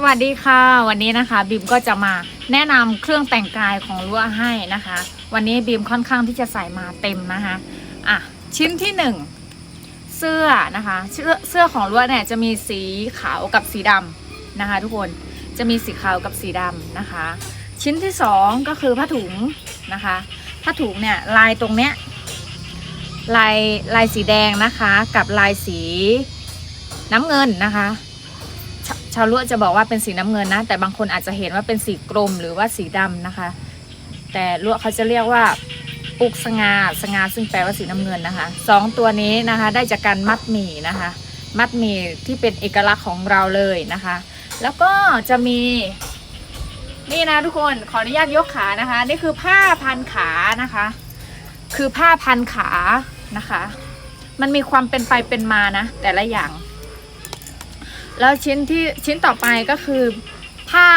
สวัสดีค่ะ วันนี้นะคะบิมก็จะมาแนะนำเครื่องแต่งกายของลวให้นะคะ วันนี้บิมค่อนข้างที่จะใส่มาเต็มนะคะอะชิ้นที่หนึ่งเสื้อนะคะเสื้อเสื้อของลวเนี่ยจะมีสีขาวกับสีดำนะคะ ทุกคนจะมีสีขาวกับสีดำนะคะ ชิ้นที่สองก็คือผ้าถุงนะคะผ้าถุงเนี่ยลายตรงเนี้ยลายลายสีแดงนะคะ กับลายสีน้ำเงินนะคะ ชาวลวดจะบอกว่าเป็นสีน้ำเงินนะ แต่บางคนอาจจะเห็นว่าเป็นสีกรมหรือว่าสีดำนะคะ แต่ลวดเขาจะเรียกว่าปุกสงาสงาซึ่งแปลว่าสีน้ำเงินนะคะสองตัวนี้นะคะ ได้จากการมัดหมี่นะคะ มัดหมี่ที่เป็นเอกลักษณ์ของเราเลยนะคะ แล้วก็จะมีนี่นะทุกคนขออนุญาตยกขานะคะ นี่คือผ้าพันขานะคะ คือผ้าพันขานะคะ มันมีความเป็นไปเป็นมานะ แต่ละอย่าง แล้วชิ้นที่ชิ้นต่อไปก็คือผ้า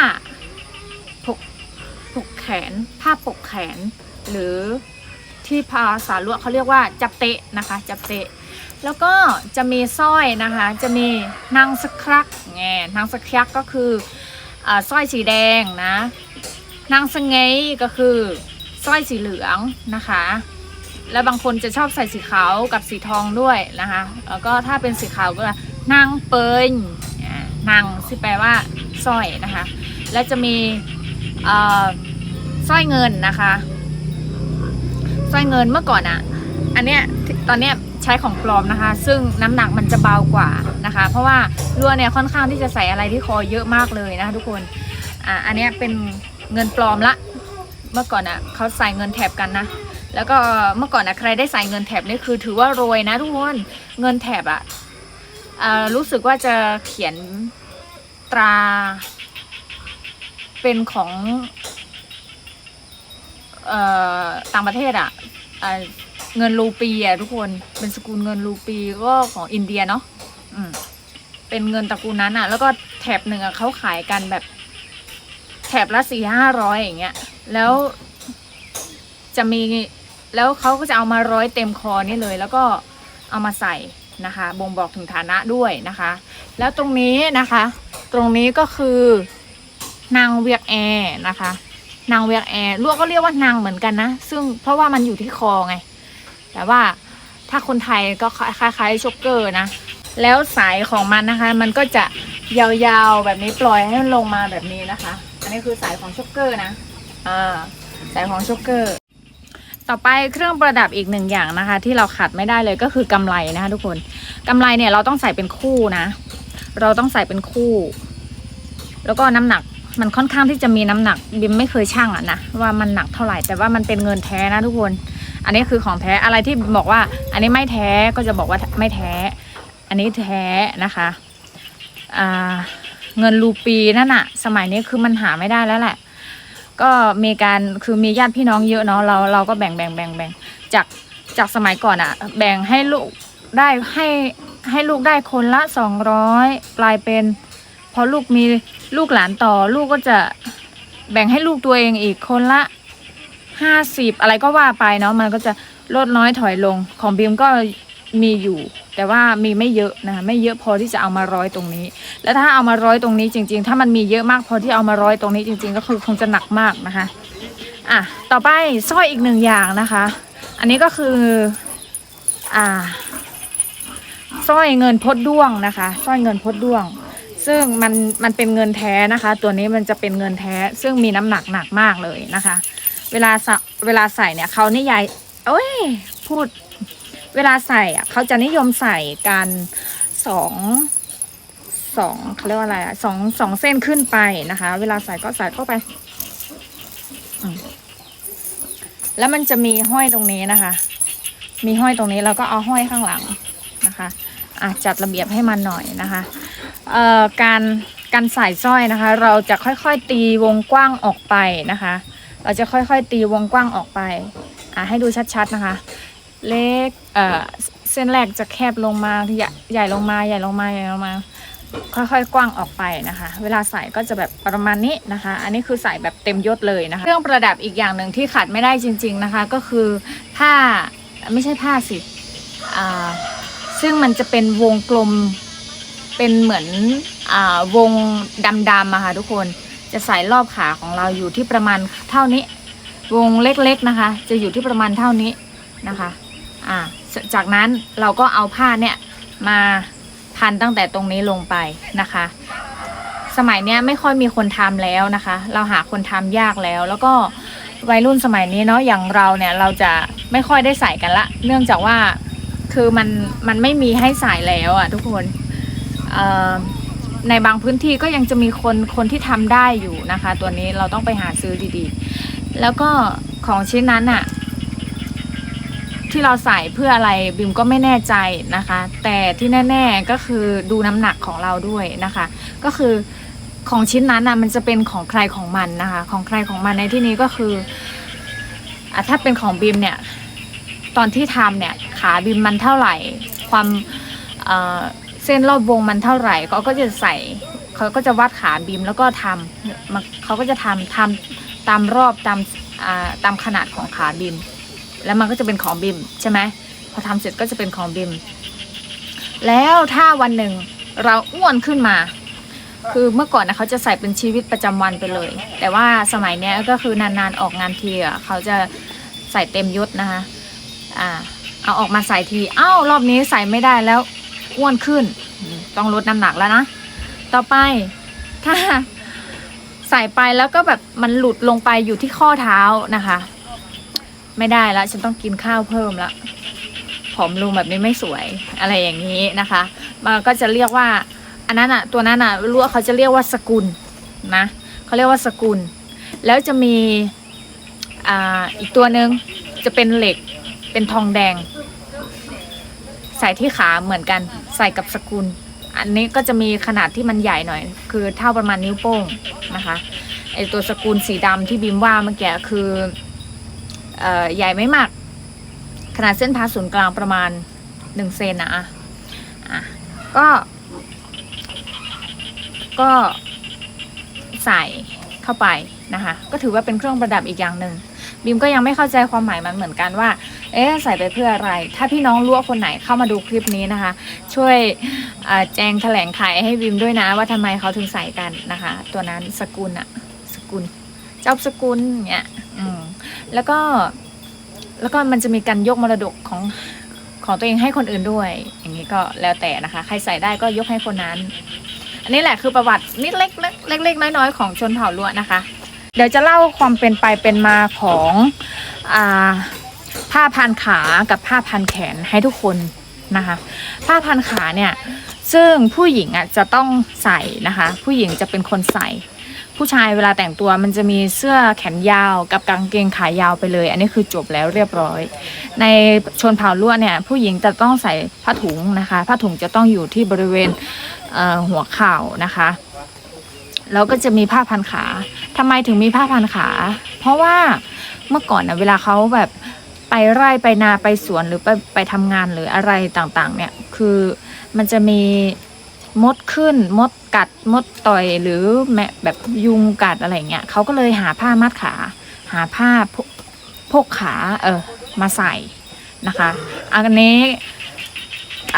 ปกปกแขน ผ้าปกแขน หรือที่ภาษาลวกเขาเรียกว่าจับเตะนะคะจับเตะ แล้วก็จะมีสร้อยนะคะ จะมีนางสครับแงนางสครับก็คืออสร้อยสีแดงนะนางสงเงยก็คือสร้อยสีเหลืองนะคะ แล้วบางคนจะชอบใส่สีขาวกับสีทองด้วยนะคะ แล้วก็ถ้าเป็นสีขาวก็นางเปิล นางที่แปลว่าสร้อยนะคะ และจะมีสร้อยเงินนะคะสร้อยเงินเมื่อก่อนอะ่ะ อันเนี้ยตอนเนี้ยใช้ของปลอมนะคะ ซึ่งน้ำหนักมันจะเบากว่านะคะ เพราะว่าลวเนี่ยค่อนข้างที่จะใส่อะไรที่คอเยอะมากเลยนะคะทุกคนอ่าอันเนี้ยเป็นเงินปลอมละ เมื่อก่อนอะเขาใส่เงินแถบกันนะแล้วก็เมื่อก่อนนะใครได้ใส่เงินแถบนี่คือถือว่ารวยนะทุกคนเงินแถบอะ่ะ รู้สึกว่าจะเขียนตรา เป็นของอต่างประเทศอะ่ะเงินรูปีอะ่ะทุกคนเป็นสกุลเงินรูปีก็ของอินเดียเนาะอืมเป็นเงินตระกูลนั้นอะ่ะแล้วก็แถบหนึ่งอะเขาขายกันแบบ แถบละสี่ห้าร้อยอย่างเงี้ย แล้วจะมีแล้วเขาก็จะเอามาร้อยเต็มคอนี่เลย แล้วก็เอามาใส่ นะคะบ่งบอกถึงฐานะด้วยนะคะ แล้วตรงนี้นะคะ ตรงนี้ก็คือนางเวียกแอร์นะคะ นางเวียกแอร์ลวกก็เรียกว่านางเหมือนกันนะ ซึ่งเพราะว่ามันอยู่ที่คอไง แต่ว่าถ้าคนไทยก็คล้ายๆช็อกเกอร์นะ แล้วสายของมันนะคะ มันก็จะยาวๆแบบนี้ปล่อยให้มันลงมาแบบนี้นะคะ อันนี้คือสายของช็อกเกอร์นะ อ่า สายของช็อกเกอร์ ต่อไปเครื่องประดับอีกหนึ่งอย่างนะคะ ที่เราขาดไม่ได้เลยก็คือกำไลนะคะ ทุกคนกำไลเนี่ยเราต้องใส่เป็นคู่นะ เราต้องใส่เป็นคู่ แล้วก็น้ำหนักมันค่อนข้างที่จะมีน้ำหนักบิมไม่เคยช่างอะนะว่ามันหนักเท่าไหร่ แต่ว่ามันเป็นเงินแท้นะทุกคน อันนี้คือของแท้อะไรที่บอกว่า อันนี้ไม่แท้ก็จะบอกว่าไม่แท้ อันนี้แท้นะคะเงินรูปีนั่นอะสมัยนี้คือมันหาไม่ได้แล้วแหละ ก็มีการคือมีญาติพี่น้องเยอะเนาะเราเราก็แบ่งแบ่งแบ่งแบ่งจากจากสมัยก่อนอะแบ่งให้ลูกได้ให้ให้ลูกได้คนละสองร้อยกลายเป็นพอลูกมีลูกหลานต่อ ลูกก็จะแบ่งให้ลูกตัวเองอีกคนละห้าสิบอะไรก็ว่าไปเนาะมันก็จะลดน้อยถอยลงของบีมก็ มีอยู่ แต่ว่ามีไม่เยอะนะคะไม่เยอะพอที่จะเอามาร้อยตรงนี้ แล้วถ้าเอามาร้อยตรงนี้จริง ๆ ถ้ามันมีเยอะมากพอที่เอามาร้อยตรงนี้จริง ๆ ก็คือคงจะหนักมากนะคะอะต่อไปสร้อยอีกหนึ่งอย่างนะคะ อันนี้ก็คืออ่าสร้อยเงินพดด้วงนะคะสร้อยเงินพดด้วง ซึ่งมันมันเป็นเงินแท้นะคะ ตัวนี้มันจะเป็นเงินแท้ ซึ่งมีน้ำหนักหนักมากเลยนะคะ เวลาสเวลาใส่เนี่ยเขานิยายเอ้ยพูด เวลาใส่อะเขาจะนิยมใส่กันสองสองเขาเรียกว่าอะไรอะสองสองเส้นขึ้นไปนะคะ เวลาใส่ก็ใส่เข้าไป แล้วมันจะมีห้อยตรงนี้นะคะ มีห้อยตรงนี้แล้วก็เอาห้อยข้างหลังนะคะอะจัดระเบียบให้มันหน่อยนะคะเอ่อการการใส่สร้อยนะคะ เราจะค่อยๆตีวงกว้างออกไปนะคะ เราจะค่อยๆตีวงกว้างออกไปอะให้ดูชัดๆนะคะ เล็กเอ่อเส้นแรกจะแคบลงมาใหญ่ลงมาใหญ่ลงมาใหญ่ลงมา ค่อยๆ กว้างออกไปนะคะ เวลาใส่ก็จะแบบประมาณนี้นะคะ อันนี้คือใส่แบบเต็มยศเลยนะคะ เครื่องประดับอีกอย่างหนึ่งที่ขาดไม่ได้จริง ๆนะคะ ก็คือผ้าไม่ใช่ผ้าสิอ่าซึ่งมันจะเป็นวงกลมเป็นเหมือนอ่าวงดำๆอะค่ะทุกคนจะใส่รอบขาของเราอยู่ที่ประมาณเท่านี้ วงเล็กๆนะคะ จะอยู่ที่ประมาณเท่านี้นะคะ อ่าจากนั้นเราก็เอาผ้าเนี่ยมาพันตั้งแต่ตรงนี้ลงไปนะคะ สมัยเนี้ยไม่ค่อยมีคนทำแล้วนะคะ เราหาคนทำยากแล้ว แล้วก็วัยรุ่นสมัยนี้เนาะอย่างเราเนี่ยเราจะไม่ค่อยได้ใส่กันละ เนื่องจากว่าคือมันมันไม่มีให้ใส่แล้วอะทุกคนในบางพื้นที่ก็ยังจะมีคนคนที่ทำได้อยู่นะคะ ตัวนี้เราต้องไปหาซื้อดีๆ แล้วก็ของชิ้นนั้นอะ ที่เราใส่เพื่ออะไรบิมก็ไม่แน่ใจนะคะ แต่ที่แน่ๆก็คือดูน้ำหนักของเราด้วยนะคะ ก็คือของชิ้นนั้นอะมันจะเป็นของใครของมันนะคะ ของใครของมันในที่นี้ก็คืออะถ้าเป็นของบิมเนี่ย ตอนที่ทำเนี่ยขาบิมมันเท่าไหร่ ความเอ่อเส้นรอบวงมันเท่าไหร่เขาก็จะใส่เขาก็จะวัดขาบิมแล้วก็ทำมาเขาก็จะทำทำตามรอบตามอ่าตามขนาดของขาบิม แล้วมันก็จะเป็นของบิมใช่ไหมพอทำเสร็จก็จะเป็นของบิม แล้วถ้าวันหนึ่งเราอ้วนขึ้นมา คือเมื่อก่อนนะเขาจะใส่เป็นชีวิตประจำวันไปเลย แต่ว่าสมัยเนี้ยก็คือนานๆออกงานทีอะเขาจะใส่เต็มยศนะคะอ่าเอาออกมาใส่ทีเอ้ารอบนี้ใส่ไม่ได้แล้วอ้วนขึ้น ต้องลดน้ำหนักแล้วนะ ต่อไปถ้าใส่ไปแล้วก็แบบมันหลุดลงไปอยู่ที่ข้อเท้านะคะ ไม่ได้แล้วฉันต้องกินข้าวเพิ่มละผอมลงแบบนี้ไม่สวยอะไรอย่างนี้นะคะมันก็จะเรียกว่า อันนั้นอะตัวนั้นอะรู้ว่าเขาจะเรียกว่าสกุลนะเขาเรียกว่าสกุล แล้วจะมีอ่าอีกตัวหนึ่งจะเป็นเหล็กเป็นทองแดง ใส่ที่ขาเหมือนกันใส่กับสกุล อันนี้ก็จะมีขนาดที่มันใหญ่หน่อย คือเท่าประมาณนิ้วโป้งนะคะไอตัวสกุลสีดำที่บิมว่าเมื่อกี้คือ ใหญ่ไม่มากขนาดเส้นผ่าศูนย์กลางประมาณหนึ่งเซนนะอะก็ ก็ใส่เข้าไปนะคะ ก็ถือว่าเป็นเครื่องประดับอีกอย่างหนึ่งบิมก็ยังไม่เข้าใจความหมายมันเหมือนกันว่า เอ๊ะใส่ไปเพื่ออะไร ถ้าพี่น้องรู้ว่าคนไหนเข้ามาดูคลิปนี้นะคะ ช่วยแจงแถลงไขให้บิมด้วยนะว่าทำไมเขาถึงใส่กันนะคะ ตัวนั้นสกุลอะสกุล เจ้าสกุลเนี่ยอืมแล้วก็ แล้วก็มันจะมีการยกมรดกของของตัวเองให้คนอื่นด้วย อย่างนี้ก็แล้วแต่นะคะ ใครใส่ได้ก็ยกให้คนนั้น อันนี้แหละคือประวัตินิดเล็กๆเล็กน้อยๆของชนเผ่าล้วนนะคะ เดี๋ยวจะเล่าความเป็นไปเป็นมาของอ่าผ้าพันขากับผ้าพันแขนให้ทุกคนนะคะ ผ้าพันขาเนี่ยซึ่งผู้หญิงอะจะต้องใส่นะคะ ผู้หญิงจะเป็นคนใส่ ผู้ชายเวลาแต่งตัวมันจะมีเสื้อแขนยาวกับกางเกงขายาวไปเลย อันนี้คือจบแล้วเรียบร้อย ในชนเผ่าล้วนเนี่ย ผู้หญิงจะต้องใส่ผ้าถุงนะคะ ผ้าถุงจะต้องอยู่ที่บริเวณเหัวเข่านะคะแล้วก็จะมีผ้าพันขาทำไมถึงมีผ้าพันขา เพราะว่าเมื่อก่อนนะเวลาเขาแบบไปไร่ไปนาไปสวนหรือไปไปทำงานหรืออะไรต่างๆ เนี่ย คือมันจะมี มดขึ้นมดกัดมดต่อยหรือแมแบบยุงกัดอะไรเงี้ยเขาก็เลยหาผ้ามัดขา หาผ้าพกพกขาเออมาใส่นะคะ อันนี้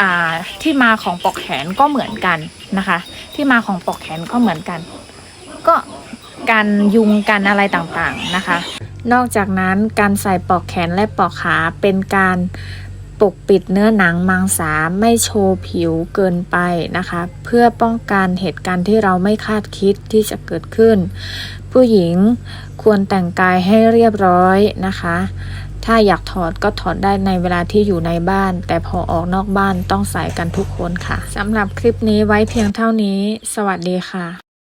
อ่าที่มาของปลอกแขนก็เหมือนกันนะคะ ที่มาของปลอกแขนก็เหมือนกัน ก็การยุงกันอะไรต่างๆนะคะ นอกจากนั้นการใส่ปลอกแขนและปลอกขาเป็นการ ปกปิดเนื้อหนังมังสาไม่โชว์ผิวเกินไปนะคะ เพื่อป้องกันเหตุการณ์ที่เราไม่คาดคิดที่จะเกิดขึ้น ผู้หญิงควรแต่งกายให้เรียบร้อยนะคะ ถ้าอยากถอดก็ถอดได้ในเวลาที่อยู่ในบ้าน แต่พอออกนอกบ้านต้องใส่กันทุกคนค่ะสำหรับคลิปนี้ไว้เพียงเท่านี้ สวัสดีค่ะ